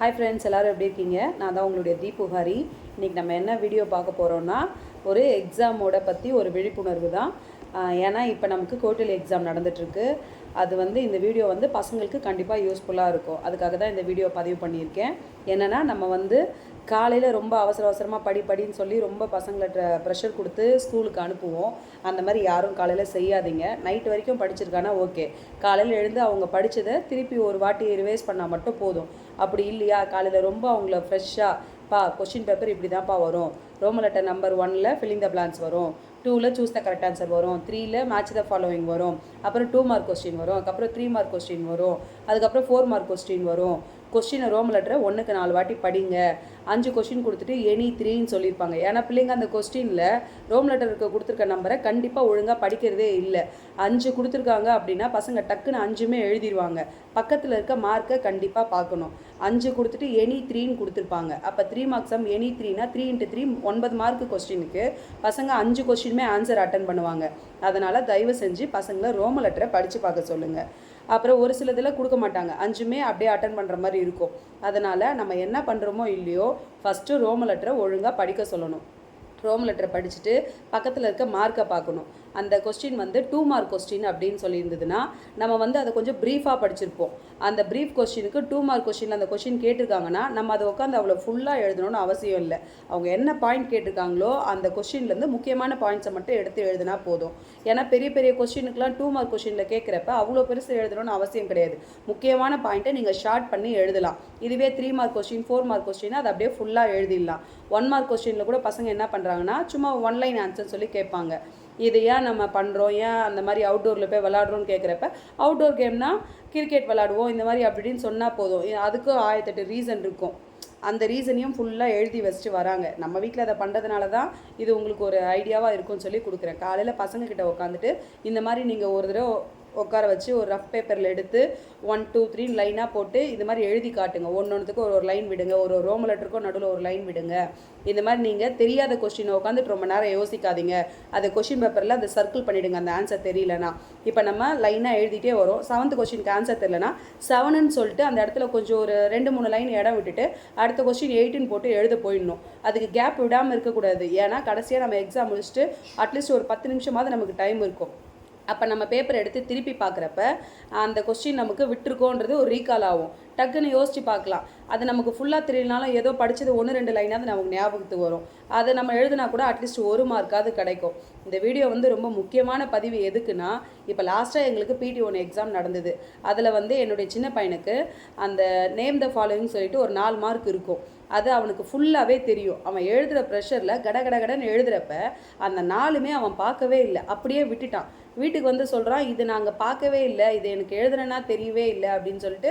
Hi friends எல்லோரும் எப்படி இருக்கீங்க? நான் தான் உங்களுடைய தீபுகாரி இன்றைக்கி நம்ம என்ன வீடியோ பார்க்க போகிறோன்னா ஒரு எக்ஸாமோட பற்றி ஒரு விழிப்புணர்வு தான். ஏன்னா இப்போ நமக்கு கோட்டில் எக்ஸாம் நடந்துகிட்ருக்கு அது வந்து இந்த வீடியோ வந்து பசங்களுக்கு கண்டிப்பாக யூஸ்ஃபுல்லாக இருக்கும். அதுக்காக தான் இந்த வீடியோ பதிவு பண்ணியிருக்கேன். என்னென்னா நம்ம வந்து காலையில் ரொம்ப அவசர அவசரமாக படி படின்னு சொல்லி ரொம்ப பசங்களை ப்ரெஷர் கொடுத்து ஸ்கூலுக்கு அனுப்புவோம். அந்த மாதிரி யாரும் காலையில் செய்யாதீங்க. நைட் வரைக்கும் படிச்சிருக்கானா ஓகே. காலையில் எழுந்து அவங்க படித்ததை திருப்பி ஒரு வாட்டி ரிவைஸ் பண்ணால் மட்டும் போதும். அப்படி இல்லையா? காலையில் ரொம்ப அவங்கள ஃப்ரெஷ்ஷாக பா கொஷின் பேப்பர் இப்படி தான்ப்பா வரும் ரோம லெட்டர் நம்பர் ஒனில் ஃபில்லிங் த பிளான்ஸ் வரும். டூவில் சூஸ் த கரெக்ட் ஆன்சர் வரும். த்ரீயில் மேட்ச் த ஃபாலோவிங் வரும். அப்புறம் டூ மார்க் கொஸ்டின் வரும். அதுக்கப்புறம் த்ரீ மார்க் கொஸ்டின் வரும். அதுக்கப்புறம் ஃபோர் மார்க் கொஸ்டின் வரும். கொஸ்டினை ரோம் லெட்டரை ஒன்றுக்கு நாலு வாட்டி படிங்க. அஞ்சு கொஸ்டின் கொடுத்துட்டு எனி த்ரீன்னு சொல்லியிருப்பாங்க. ஏன்னா பிள்ளைங்க அந்த கொஸ்டினில் ரோம் லெட்டருக்கு கொடுத்துருக்க நம்பரை கண்டிப்பாக ஒழுங்காக படிக்கிறதே இல்லை. அஞ்சு கொடுத்துருக்காங்க அப்படின்னா பசங்க டக்குன்னு அஞ்சுமே எழுதிடுவாங்க பக்கத்தில் இருக்க மார்க்கை கண்டிப்பாக பார்க்கணும். அஞ்சு கொடுத்துட்டு எனி த்ரீன்னு கொடுத்துருப்பாங்க. அப்போ த்ரீ மார்க்ஸ் சம் எனி த்ரீனா த்ரீ இன்ட்டு த்ரீ ஒன்பது மார்க் கொஸ்டினுக்கு பசங்க அஞ்சு கொஸ்டினுமே ஆன்சர் அட்டன் பண்ணுவாங்க. அதனால் தயவு செஞ்சு பசங்களை ரோம லெட்டரை படித்து பார்க்க சொல்லுங்கள் அப்புறம் ஒரு சிலதில் கொடுக்க மாட்டாங்க. அஞ்சுமே அப்படியே அட்டன் பண்ணுற மாதிரி இருக்கும். அதனால் நம்ம என்ன பண்ணுறோமோ இல்லையோ ஃபஸ்ட்டு ரோம லெட்டரை ஒழுங்காக படிக்க சொல்லணும். ரோம் லெட்டரை படிச்சுட்டு பக்கத்தில் இருக்க மார்க்கை பார்க்கணும். அந்த கொஸ்டின் வந்து டூ மார்க் கொஸ்டின் அப்படின்னு சொல்லியிருந்ததுன்னா நம்ம வந்து அதை கொஞ்சம் ப்ரீஃபாக படிச்சிருப்போம். அந்த ப்ரீஃப் கொஸ்டினுக்கு டூ மார்க் கொஸ்டின் அந்த கொஸ்டின் கேட்டிருக்காங்கன்னா நம்ம அதை உட்காந்து அவ்வளோ ஃபுல்லாக எழுதணும்னு அவசியம் இல்லை. அவங்க என்ன பாயிண்ட் கேட்டிருக்காங்களோ அந்த கொஸ்டின்லேருந்து முக்கியமான பாயிண்ட்ஸை மட்டும் எடுத்து எழுதினா போதும். ஏன்னா பெரிய பெரிய கொஸ்டினுக்குலாம் டூ மார்க் கொஸ்டினில் கேட்குறப்ப அவ்வளோ பெருசு எழுதணும்னு அவசியம் கிடையாது. முக்கியமான பாயிண்ட்டை நீங்கள் ஷார்ட் பண்ணி எழுதலாம். இதுவே three mark question four mark question அதை அப்படியே ஃபுல்லாக எழுதிடலாம். ஒன் மார்க் கொஸ்டினில் கூட பசங்க என்ன பண்ணுறாங்கன்னா சும்மா ஒன் லைன் ஆன்சர் சொல்லி கேட்பாங்க. இது ஏன் நம்ம பண்ணுறோம் ஏன் அந்த மாதிரி அவுட்டோரில் போய் விளாட்றோன்னு கேட்குறப்ப அவுட்டோர் கேம்னா கிரிக்கெட் விளாடுவோம் இந்த மாதிரி அப்படின்னு சொன்னால் போதும். அதுக்கும் அதுக்கு ஆயிரத்தெட்டு ரீசன் இருக்கும். அந்த ரீசனையும் ஃபுல்லாக எழுதி வச்சுட்டு வராங்க. நம்ம வீட்டில் அதை பண்ணுறதுனால தான் இது உங்களுக்கு ஒரு ஐடியாவாக இருக்கும்னு சொல்லி கொடுக்குறேன். காலையில் பசங்கக்கிட்ட உட்காந்துட்டு இந்த மாதிரி நீங்கள் ஒரு தடவை உட்கார வச்சு ஒரு ரஃப் பேப்பரில் எடுத்து ஒன் டூ த்ரீ லைனாக போட்டு இது மாதிரி எழுதி காட்டுங்க. ஒன்று ஒன்றுத்துக்கும் ஒரு ஒரு லைன் விடுங்க. ஒரு ஒரு ரோம லெட்டருக்கும் நடுவில் ஒரு லைன் விடுங்க. இந்த மாதிரி நீங்கள் தெரியாத கொஸ்டினை உட்காந்துட்டு ரொம்ப நேரம் யோசிக்காதீங்க. அது கொஷின் பேப்பரில் அந்த சர்க்கிள் பண்ணிவிடுங்க அந்த ஆன்சர் தெரியலனா. இப்போ நம்ம லைனாக எழுதிட்டே வரோம். செவன்த் கொஸ்டினுக்கு ஆன்சர் தெரியலனா செவனுன்னு சொல்லிட்டு அந்த இடத்துல கொஞ்சம் ஒரு ரெண்டு மூணு லைன் இடம் விட்டுட்டு அடுத்த கொஸ்டின் எயிட்டுன்னு போட்டு எழுத போயிடணும். அதுக்கு கேப் விடாமல் இருக்கக்கூடாது. ஏன்னா கடைசியாக நம்ம எக்ஸாம் முடிச்சுட்டு அட்லீஸ்ட் ஒரு பத்து நிமிஷமாவது நமக்கு டைம் இருக்கும். அப்போ நம்ம பேப்பர் எடுத்து திருப்பி பார்க்குறப்ப அந்த கொஸ்டின் நமக்கு விட்டுருக்கோன்றது ஒரு ரீகால் ஆகும். டக்குன்னு யோசிச்சு பார்க்கலாம். அது நமக்கு ஃபுல்லாக தெரியலனாலும் ஏதோ படித்தது ஒன்று ரெண்டு லைனாவது நமக்கு ஞாபகத்துக்கு வரும். அதை நம்ம எழுதுனா கூட அட்லீஸ்ட் ஒரு மார்க்காவது கிடைக்கும். இந்த வீடியோ வந்து ரொம்ப முக்கியமான பதிவு எதுக்குன்னா இப்போ லாஸ்ட்டாக எங்களுக்கு பிடி ஒன் எக்ஸாம் நடந்தது. அதில் வந்து என்னுடைய சின்ன பையனுக்கு அந்த நேம் த ஃபாலோவிங் சொல்லிட்டு ஒரு நாலு மார்க் இருக்கும். அது அவனுக்கு ஃபுல்லாகவே தெரியும். அவன் எழுதுகிற ப்ரெஷரில் கட கட கடன்னு எழுதுகிறப்ப அந்த நாளுமே அவன் பார்க்கவே இல்லை. அப்படியே விட்டுட்டான். வீட்டுக்கு வந்து சொல்கிறான் இது நாங்கள் பார்க்கவே இல்லை. இது எனக்கு எழுதுனேன்னா தெரியவே இல்லை. அப்படின்னு சொல்லிட்டு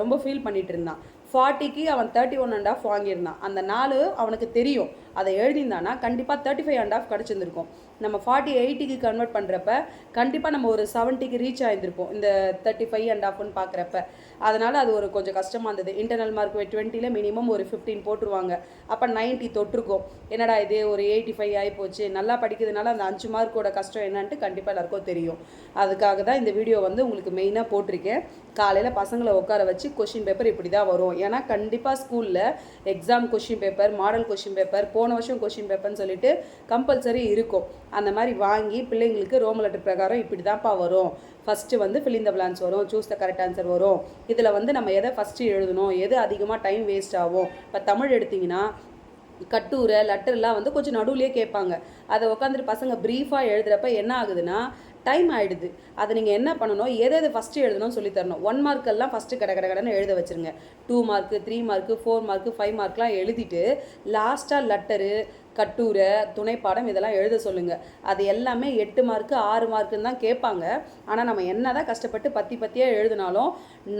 ரொம்ப ரொம்ப ஃபீல் பண்ணிட்டு இருந்தான் ஃபார்ட்டிக்கு அவன் தேர்ட்டி ஒன் அண்ட் ஆஃப் வாங்கியிருந்தான். அந்த நாலு அவனுக்கு தெரியும். அதை எழுதியிருந்தானா கண்டிப்பாக தேர்ட்டி ஃபைவ் அண்ட் ஆஃப் கிடச்சிருந்துருக்கும். நம்ம ஃபார்ட்டி எயிட்டிக்கு கன்வெர்ட் பண்ணுறப்ப கண்டிப்பாக நம்ம ஒரு செவன்ட்டிக்கு ரீச் ஆகிருந்திருப்போம் இந்த தேர்ட்டி ஃபைவ் அண்ட் ஆஃப்னு பார்க்குறப்ப அதனால் அது ஒரு கொஞ்சம் கஷ்டமாக இருந்தது. இன்டர்னல் மார்க் டுவெண்ட்டியில் மினிமம் ஒரு ஃபிஃப்டீன் போட்டுருவாங்க. அப்போ 90 தொட்டிருக்கும். என்னடா இது ஒரு எயிட்டி ஃபைவ் ஆகிப்போச்சு நல்லா படிக்கிறதுனால அந்த அஞ்சு மார்க்கோட கஷ்டம் என்னன்ட்டு கண்டிப்பாக எல்லாருக்கும் தெரியும். அதுக்காக தான் இந்த வீடியோ வந்து உங்களுக்கு மெயினாக போட்டிருக்கேன். காலையில் பசங்களை உட்கார வச்சு கொஷின் பேப்பர் இப்படி தான் வரும். ஏன்னா கண்டிப்பாக ஸ்கூலில் exam question paper model question paper போன வருஷம் கொஷின் பேப்பர்னு சொல்லிட்டு கம்பல்சரி இருக்கும். அந்த மாதிரி வாங்கி பிள்ளைங்களுக்கு ரோம் லெட்டர் பிரகாரம் இப்படி தான்ப்பா வரும். ஃபஸ்ட்டு வந்து ஃபில்லிங் த பிளான்ஸ் வரும். சூஸ் த கரெக்ட் ஆன்சர் வரும். இதில் வந்து நம்ம எதை ஃபஸ்ட்டு எழுதணும்? எது அதிகமாக டைம் வேஸ்ட் ஆகும்? இப்போ தமிழ் எடுத்திங்கன்னா கட்டுரை லெட்டர்லாம் வந்து கொஞ்சம் நடுவுலேயே கேட்பாங்க. அதை உட்காந்துட்டு பசங்க ப்ரீஃபாக எழுதுகிறப்ப என்ன ஆகுதுன்னா டைம் ஆகிடுது அதை நீங்கள் என்ன பண்ணணும்? எதை எது ஃபஸ்ட்டு எழுதணும்னு சொல்லி தரணும். ஒன் மார்க்கெல்லாம் ஃபஸ்ட்டு கடை கடை கடைன்னு எழுத வச்சிருங்க. Two mark three mark four mark five மார்க்லாம் எழுதிட்டு லாஸ்ட்டாக லெட்டரு கட்டுரை துணைப்பாடம் இதெல்லாம் எழுத சொல்லுங்கள் அது எல்லாமே எட்டு மார்க்கு ஆறு மார்க்குன்னு தான் கேட்பாங்க. ஆனால் நம்ம என்ன தான் கஷ்டப்பட்டு பத்தி பத்தியாக எழுதினாலும்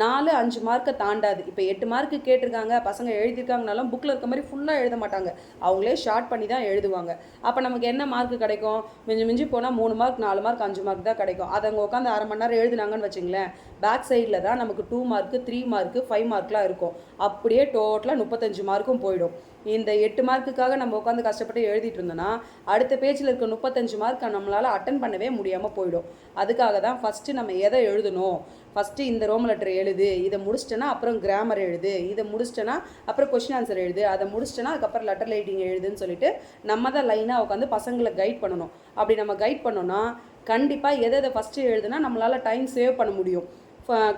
நாலு அஞ்சு மார்க்கை தாண்டாது. இப்போ எட்டு மார்க்கு கேட்டிருக்காங்க பசங்க எழுதியிருக்காங்கனாலும் புக்கில் இருக்க மாதிரி ஃபுல்லாக எழுத மாட்டாங்க. அவங்களே ஷார்ட் பண்ணி தான் எழுதுவாங்க. அப்போ நமக்கு என்ன மார்க் கிடைக்கும்? மிஞ்சி மிஞ்சி போனால் மூணு மார்க் நாலு மார்க் அஞ்சு மார்க் தான் கிடைக்கும். அதை அவங்க உட்காந்து அரை மணி நேரம் எழுதுனாங்கன்னு வச்சுங்களேன் பேக் சைடில் தான் நமக்கு two mark three mark five மார்க்லாம் இருக்கும். அப்படியே டோட்டலாக முப்பத்தஞ்சு மார்க்கும் போயிடும். இந்த எட்டு மார்க்குக்காக நம்ம உட்காந்து கஷ்டப்பட்டு எழுதிட்டு இருந்தோம்னா அடுத்த பேஜில் இருக்க முப்பத்தஞ்சு மார்க் நம்மளால் அட்டன் பண்ணவே முடியாமல் போயிடும். அதுக்காக தான் ஃபஸ்ட்டு நம்ம எதை எழுதணும்? ஃபஸ்ட்டு இந்த ரோம் லெட்டர் எழுது இதை முடிச்சிட்டேன்னா அப்புறம் கிராமர் எழுது இதை முடிச்சிட்டேன்னா அப்புறம் கொஷின் ஆன்சர் எழுது அதை முடிச்சிட்டேன்னா அதுக்கப்புறம் லெட்டர் ரைட்டிங் எழுதுன்னு சொல்லிட்டு நம்ம தான் லைனாக உட்காந்து பசங்களை கைட் பண்ணணும். அப்படி நம்ம கைட் பண்ணோன்னா கண்டிப்பாக எதை எதை ஃபஸ்ட்டு எழுதுனா நம்மளால் டைம் சேவ் பண்ண முடியும்.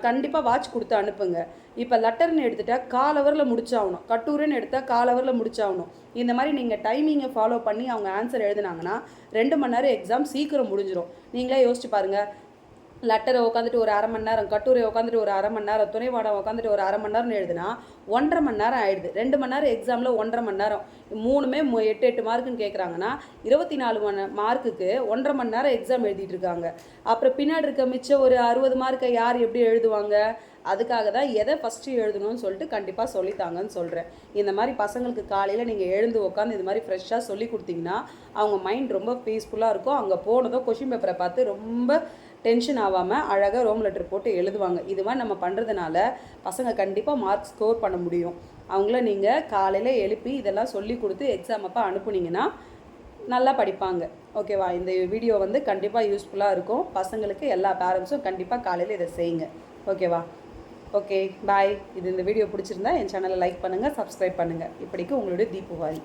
கண்டிப்பாக வாட்ச் கொடுத்து அனுப்புங்க. இப்போ லெட்டர்னு எடுத்துட்டால் கால் ஹவரில் முடிச்சாகணும். கட்டுரைன்னு எடுத்தால் கால் ஹவரில் முடிச்சாகணும். இந்த மாதிரி நீங்கள் டைமிங்கை ஃபாலோ பண்ணி அவங்க ஆன்சர் எழுதுனாங்கன்னா ரெண்டு மணி நேரம் எக்ஸாம் சீக்கிரம் முடிஞ்சிடும் நீங்களே யோசிச்சு பாருங்கள் லெட்டரை உட்காந்துட்டு ஒரு அரை மணி நேரம் கட்டுரை உட்காந்துட்டு ஒரு அரை மணி நேரம் துணைவாடம் உட்காந்துட்டு ஒரு அரை மணி நேரம்னு எழுதுனா ஒன்றரை மணி நேரம் ஆயிடுது. ரெண்டு மணி நேரம் எக்ஸாமில் ஒன்றரை மணி நேரம். மூணுமே எட்டு எட்டு மார்க்குன்னு கேட்குறாங்கன்னா இருபத்தி நாலு மணி மார்க்குக்கு ஒன்றரை மணி நேரம் எக்ஸாம் எழுதிட்டு இருக்காங்க. அப்புறம் பின்னாடி இருக்க மிச்சம் ஒரு அறுபது மார்க்கை யார் எப்படி எழுதுவாங்க? அதுக்காக தான் எதை ஃபஸ்ட்டு எழுதணும்னு சொல்லிட்டு கண்டிப்பாக சொல்லித்தாங்கன்னு சொல்கிறேன் இந்த மாதிரி பசங்களுக்கு காலையில் நீங்கள் எழுந்து உட்காந்து இது மாதிரி ஃப்ரெஷ்ஷாக சொல்லி கொடுத்தீங்கன்னா அவங்க மைண்ட் ரொம்ப பீஸ்ஃபுல்லாக இருக்கும். அங்கே போனதும் கொஷின் பேப்பரை பார்த்து ரொம்ப டென்ஷன் ஆகாமல் அழகாக ரோம் லெட்டர் போட்டு எழுதுவாங்க. இது மாதிரி நம்ம பண்ணுறதுனால பசங்க கண்டிப்பாக மார்க் ஸ்கோர் பண்ண முடியும். அவங்கள நீங்கள் காலையில் எழுப்பி இதெல்லாம் சொல்லி கொடுத்து எக்ஸாம் அப்போ அனுப்புனீங்கன்னா நல்லா படிப்பாங்க. ஓகேவா இந்த வீடியோ வந்து கண்டிப்பாக யூஸ்ஃபுல்லாக இருக்கும். பசங்களுக்கு எல்லா பேரண்ட்ஸும் கண்டிப்பாக காலையில் இதை செய்யுங்க. ஓகேவா ஓகே பாய் இது இந்த வீடியோ பிடிச்சிருந்தா என் சேனலை லைக் பண்ணுங்கள் சப்ஸ்கிரைப் பண்ணுங்கள் இப்படிக்கு உங்களுடைய தீபுவாரி